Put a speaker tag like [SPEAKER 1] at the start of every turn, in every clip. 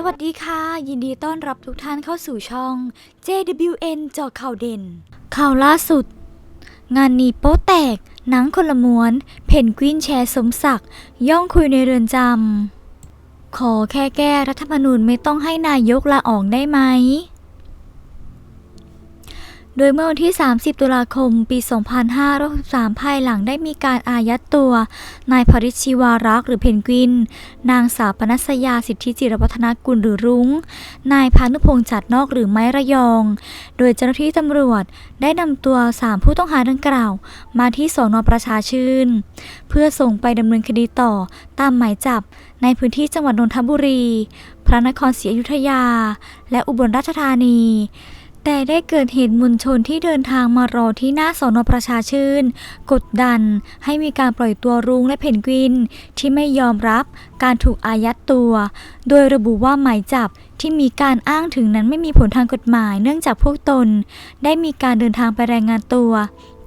[SPEAKER 1] สวัสดีค่ะ ยินดีต้อนรับทุกท่านเข้าสู่ช่อง JWN เจาะข่าวเด่น ข่าวล่าสุด งานนี้โป๊แตก หนังคนละม้วน เพนกวินแชร์สมศักดิ์ย่องคุยในเรือนจำขอแค่แก้รัฐธรรมนูญไม่ต้องให้นายกลาออกได้ไหม โดยเมื่อวันที่ 30 ตุลาคม ปี 2563 ภายหลังได้มีการอายัดตัว นายพริชชิวารักษ์หรือเพนกวิน นางสาวปนัสยาสิทธิจิรวัฒนกุลหรือรุง้ง นายพานุพงษ์จัดนอกหรือไม้ระยอง โดยเจ้าหน้าที่ตำรวจได้นำตัว 3 ผู้ต้องหาดังกล่าว มาที่สอนอประชาชื่น เพื่อส่งไปดำเนินคดีต่อตามหมายจับในพื้นที่จังหวัดนนทบุรี พระนครศรีอยุธยา และอุบลราชธานี แต่ได้เกิดเหตุมวลชนที่เดินทางมารอที่หน้าสอนอประชาชื่น กดดันให้มีการปล่อยตัวรุ้งและเพนกวิน ที่ไม่ยอมรับการถูกอายัดตัว โดยระบุว่าหมายจับที่มีการอ้างถึงนั้นไม่มีผลทางกฎหมาย เนื่องจากพวกตน ได้มีการเดินทางไปรายงานตัว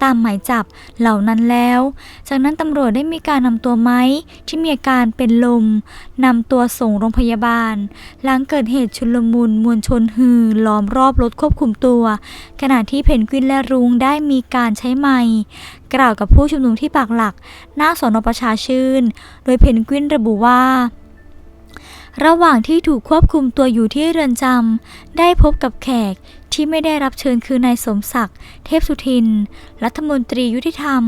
[SPEAKER 1] ตามหมายจับเหล่านั้นแล้ว จากนั้นตำรวจได้มีการนำตัวไม้ที่มีอาการเป็นลมนำตัวส่งโรงพยาบาล หลังเกิดเหตุชุลมุนมวลชนฮือล้อมรอบรถควบคุมตัว ขณะที่เพนกวินและรุ้งได้มีการใช้ไม้กล่าวกับผู้ชุมนุมที่ปากหลัก หน้าสอนอประชาชื่น โดยเพนกวินระบุว่า ระหว่างที่ถูกควบคุมตัวอยู่ที่เรือนจำได้พบกับแขกที่ไม่ได้รับเชิญคือนายสมศักดิ์เทพสุทิน รัฐมนตรียุติธรรม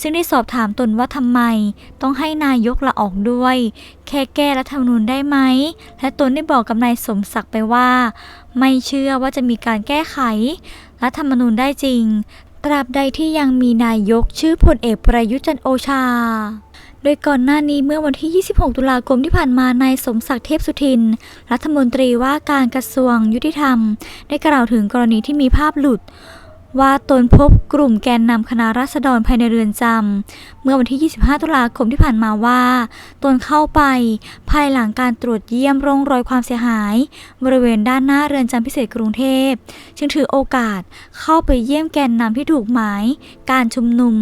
[SPEAKER 1] ซึ่งได้สอบถามตนว่าทำไม ต้องให้นายกละออกด้วย แค่แก้รัฐธรรมนูญได้ไหม และตนได้บอกกับนายสมศักดิ์ไปว่า ไม่เชื่อว่าจะมีการแก้ไข รัฐธรรมนูญได้จริง ตราบใดที่ยังมีนายกชื่อพลเอกประยุทธ์จันโอชา โดยก่อนหน้านี้เมื่อวันที่ 26 ตุลาคมที่ผ่านมานายสมศักดิ์เทพสุทิน รัฐมนตรีว่าการกระทรวงยุติธรรม ได้กล่าวถึงกรณีที่มีภาพหลุด ว่าตนพบกลุ่มแกนนำคณะราษฎรภายในเรือนจำเมื่อวันที่ 25 ตุลาคมที่ผ่านมาว่า ตนเข้าไป ภายหลังการตรวจเยี่ยมร่องรอยความเสียหาย บริเวณด้านหน้าเรือนจำพิเศษกรุงเทพ จึงถือโอกาสเข้าไปเยี่ยมแกนนำที่ถูกหมาย การชุมนุม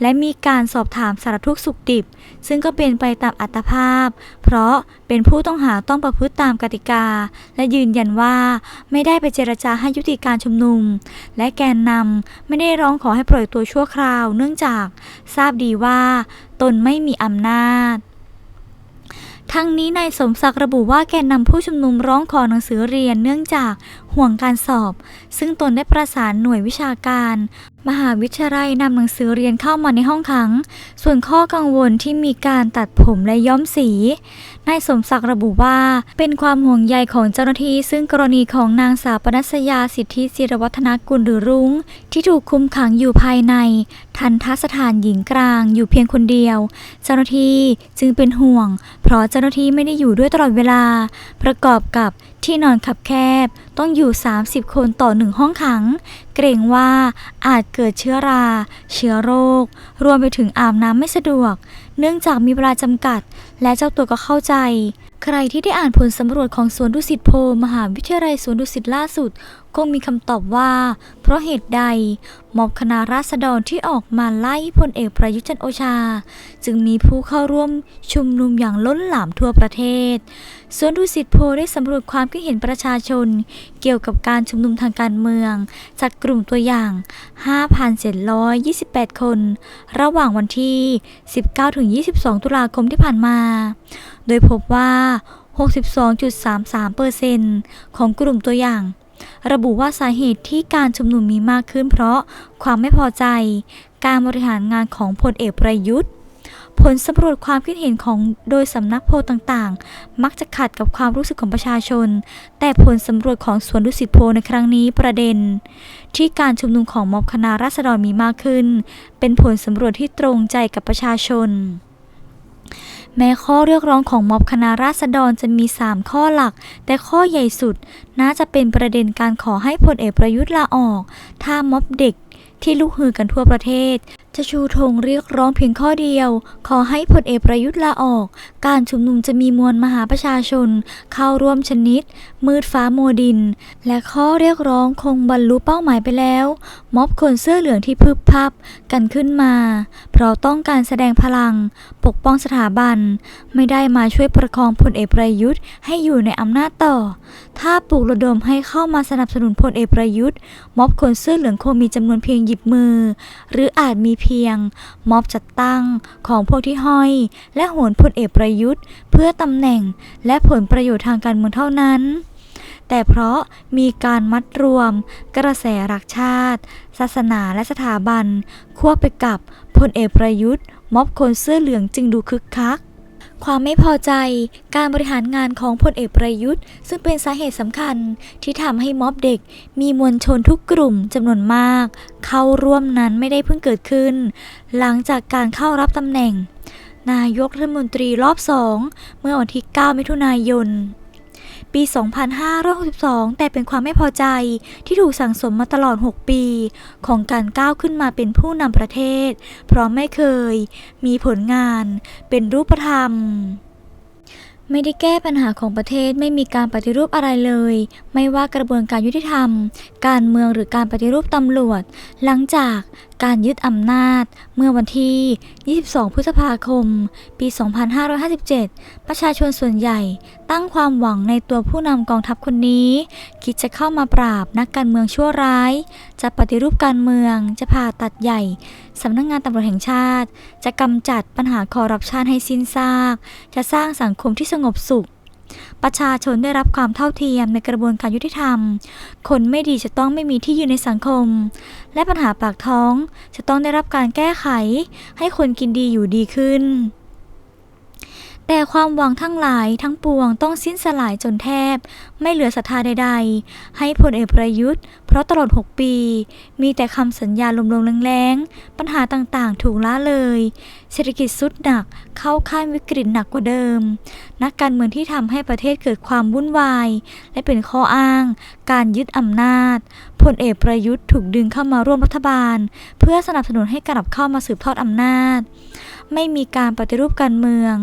[SPEAKER 1] และมีการสอบถามสารทุกข์สุขดิบ ซึ่งก็เป็นไปตามอัตภาพ เพราะเป็นผู้ต้องหาต้องประพฤติตามกติกา และยืนยันว่าไม่ได้ไปเจรจาให้ยุติการชุมนุม และแกนนำไม่ได้ร้องขอให้ปล่อยตัวชั่วคราว เนื่องจากทราบดีว่า ตนไม่มีอำนาจทั้งนี้นายสมศักดิ์ระบุว่าแกนนำผู้ชุมนุมร้องขอหนังสือเรียนเนื่องจาก ห่วงการสอบ ซึ่งตนได้ประสานหน่วยวิชาการ มหาวิทยาลัยนำหนังสือเรียนเข้ามาในห้องขัง ส่วนข้อกังวลที่มีการตัดผมและย้อมสี นายสมศักดิ์ระบุว่า เป็นความห่วงใยของเจ้าหน้าที่ซึ่งกรณีของนางสาวปนัสยาสิทธิจิรวัฒนกุลหรือรุง้ง ที่ถูกคุมขังอยู่ภายใน ทันทสถานหญิงกลางอยู่เพียงคนเดียว เจ้าหน้าที่จึงเป็นห่วง เพราะเจ้าหน้าที่ไม่ได้อยู่ด้วยตลอดเวลา ประกอบกับ ที่นอนขับแคบต้องอยู่ 30 คนต่อหนึ่งห้องขัง เกรงว่าอาจเกิดเชื้อรา เชื้อโรค รวมไปถึงอาบน้ำไม่สะดวก เนื่องจากมีเวลาจำกัด และเจ้าตัวก็เข้าใจ ใครที่ได้อ่านผลสำรวจของสวนดุสิตโพลมหาวิทยาลัยสวนดุสิตล่าสุด คงมีคำตอบว่า เพราะเหตุใดมอบคณะราษฎรที่ออกมาไล่พลเอกประยุทธ์จันโอชา จึงมีผู้เข้าร่วมชุมนุมอย่างล้นหลามทั่วประเทศสวนดุสิตโพได้สำรวจความคิดเห็นประชาชน เกี่ยวกับการชุมนุมทางการเมือง จากกลุ่มตัวอย่าง 5,728 คน ระหว่างวันที่ 19-22 ตุลาคมที่ผ่านมา โดยพบว่า 62.33%ของกลุ่มตัวอย่าง ระบุว่าสาเหตุที่การชุมนุมมีมากขึ้น เพราะความไม่พอใจ การบริหารงานของพลเอกประยุทธ์ ผลสำรวจความคิดเห็นของโดยสำนักโพลต่างๆ มักจะขัดกับความรู้สึกของประชาชน แต่ผลสำรวจของสวนดุสิตโพลในครั้งนี้ประเด็น ที่การชุมนุมของม็อบคณะราษฎรมีมากขึ้น เป็นผลสำรวจที่ตรงใจกับประชาชน แม้ข้อเรียกร้องของม็อบคณะราษฎรจะมี 3 ข้อหลัก แต่ข้อใหญ่สุด น่าจะเป็นประเด็นการขอให้พลเอกประยุทธ์ลาออก ถ้าม็อบเด็กที่ลุกฮือกันทั่วประเทศ จะชูธงเรียกร้องเพียงข้อเดียว ขอให้พลเอกประยุทธ์ลาออก การชุมนุมจะมีมวลมหาประชาชน เข้าร่วมชนิด มืดฟ้ามัวดิน และข้อเรียกร้องคงบรรลุเป้าหมายไปแล้ว ม็อบคนเสื้อเหลืองที่พึบพับกันขึ้นมา เพราะต้องการแสดงพลัง ปกป้องสถาบัน ไม่ได้มาช่วยประคองพลเอกประยุทธ์ให้อยู่ในอำนาจต่อ ถ้าปลุกระดมให้เข้ามาสนับสนุนพลเอกประยุทธ์ ม็อบคนเสื้อเหลืองคงมีจำนวนเพียงหยิบมือ หรืออาจมีเพียง ม็อบจัดตั้งของพวกที่ห้อย และโหนพลเอกประยุทธ์ เพื่อตำแหน่งและผลประโยชน์ทางการเมืองเท่านั้น แต่เพราะมีการมัดรวม กระแสรักชาติ ศาสนาและสถาบัน ควบไปกับพลเอกประยุทธ์ ม็อบคนเสื้อเหลืองจึงดูคึกคัก ความไม่พอใจ การบริหารงานของพลเอกประยุทธ์ ซึ่งเป็นสาเหตุสำคัญที่ทำให้ม็อบเด็ก มีมวลชนทุกกลุ่มจำนวนมาก เข้าร่วมนั้นไม่ได้เพิ่งเกิดขึ้น หลังจากการเข้ารับตำแหน่ง นายกรัฐมนตรีรอบสองเมื่อวันที่ 9 มิถุนายน ปี 2562 แต่เป็นความไม่พอใจที่ถูกสั่งสมมาตลอด 6 ปี ของการก้าวขึ้นมาเป็นผู้นำประเทศ เพราะไม่เคย มีผลงานเป็นรูปธรรมไม่ได้แก้ปัญหาของประเทศไม่มีการปฏิรูปอะไรเลย ไม่ว่ากระบวนการยุติธรรม การเมืองหรือการปฏิรูปตำรวจ หลังจาก การยึดอำนาจ เมื่อวันที่ 22 พฤษภาคม ปี 2557 ประชาชนส่วนใหญ่ตั้งความหวังในตัวผู้นำกองทัพคนนี้ คิดจะเข้ามาปราบนักการเมืองชั่วร้าย จะปฏิรูปการเมือง จะผ่าตัดใหญ่สำนักงานตำรวจแห่งชาติ จะกำจัดปัญหาคอร์รัปชันให้สิ้นซาก จะสร้างสังคมที่สงบสุข ประชาชนได้รับความเท่าเทียมในกระบวนการยุติธรรม คนไม่ดีจะต้องไม่มีที่ยืนในสังคม และปัญหาปากท้องจะต้องได้รับการแก้ไข ให้คนกินดีอยู่ดีขึ้น แต่ความหวังทั้งหลายทั้งปวงต้องสิ้นสลายจนแทบ ไม่เหลือศรัทธาใดๆ ให้พลเอกประยุทธ์ เพราะตลอด 6 ปี มีแต่คำสัญญาลมๆแรงๆ ปัญหาต่างๆ ถูกละเลย เศรษฐกิจสุดหนักเข้าขั้นวิกฤตหนักกว่าเดิม นักการเมืองที่ทำให้ประเทศเกิดความวุ่นวาย และเป็นข้ออ้าง การยึดอำนาจพลเอกประยุทธ์ถูกดึงเข้ามาร่วมรัฐบาล เพื่อสนับสนุนให้กลับเข้ามาสืบทอดอำนาจ ไม่มีการปฏิรูปการเมือง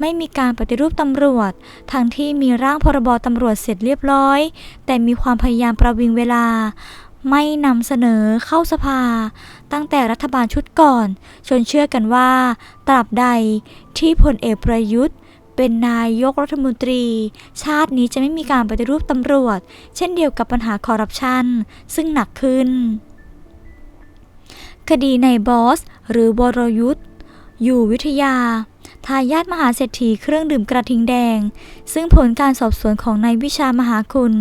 [SPEAKER 1] ไม่มีการปฏิรูปตำรวจ ทั้งที่มีร่างพรบตำรวจเสร็จเรียบร้อย แต่มีความพยายามประวิงเวลา ไม่นำเสนอเข้าสภา ตั้งแต่รัฐบาลชุดก่อนจนเชื่อกันว่า ตราบใดที่พลเอกประยุทธ์เป็นนายกรัฐมนตรี ชาตินี้จะไม่มีการปฏิรูปตำรวจ เช่นเดียวกับปัญหาคอร์รัปชัน ซึ่งหนักขึ้น คดีในบอส หรือวรยุทธ์ อยู่วิทยา ทายาทมหาเศรษฐีเครื่องดื่มกระทิงแดง ซึ่งผลการสอบสวนของนายวิชามหาคุณ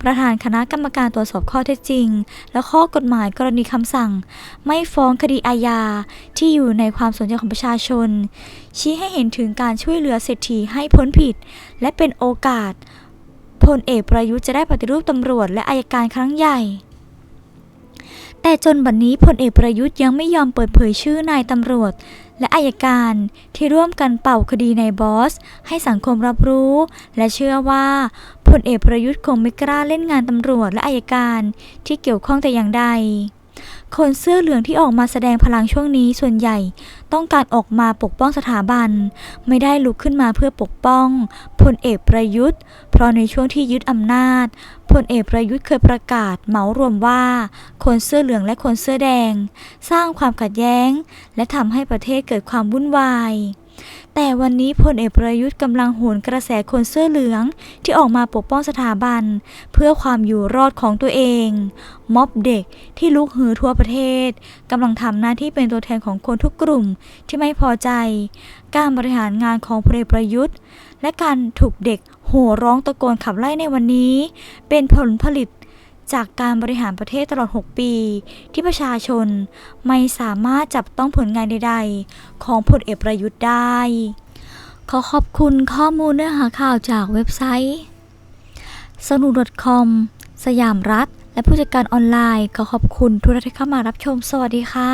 [SPEAKER 1] ประธานคณะกรรมการตรวจสอบข้อเท็จจริง และข้อกฎหมายกรณีคำสั่ง ไม่ฟ้องคดีอาญาที่อยู่ในความสนใจของประชาชน ชี้ให้เห็นถึงการช่วยเหลือเศรษฐีให้พ้นผิด และเป็นโอกาสพลเอกประยุทธ์จะได้ปฏิรูปตำรวจและอายการครั้งใหญ่แต่จนบัดนนี้พลเอกประยุทธ์ยังไม่ยอมเปิดเผยชื่อนายตำรวจ และอายการที่ร่วมกันเป่าคดีในบอส ให้สังคมรับรู้ และเชื่อว่าพลเอกประยุทธ์คงไม่กล้าเล่นงานตำรวจและอายการที่เกี่ยวข้องแต่อย่างใด คนเสื้อเหลืองที่ออกมาแสดงพลังช่วงนี้ส่วนใหญ่ ต้องการออกมาปกป้องสถาบัน ไม่ได้ลุกขึ้นมาเพื่อปกป้องพลเอกประยุทธ์ เพราะในช่วงที่ยึดอำนาจพลเอกประยุทธ์เคยประกาศเหมารวมว่า คนเสื้อเหลืองและคนเสื้อแดง สร้างความขัดแย้ง และทำให้ประเทศเกิดความวุ่นวาย แต่วันนี้พลเอกประยุทธ์กำลังโหนกระแสคนเสื้อเหลืองที่ออกมาปกป้องสถาบัน เพื่อความอยู่รอดของตัวเอง ม็อบเด็กที่ลุกฮือทั่วประเทศกำลังทำหน้าที่เป็นตัวแทนของคนทุกกลุ่มที่ไม่พอใจ การบริหารงานของพลเอกประยุทธ์ และการถูกเด็กโห่ร้องตะโกนขับไล่ในวันนี้ เป็นผลผลิต จากการบริหารประเทศตลอด 6 ปี ที่ประชาชนไม่สามารถจับต้องผลงานใดๆ ของพลเอกประยุทธ์ได้ ขอขอบคุณข้อมูลเนื้อหาข่าวจากเว็บไซต์สนุด .com สยามรัฐ และผู้จัดการออนไลน์ ขอขอบคุณทุกท่านที่เข้ามารับชม สวัสดีค่ะ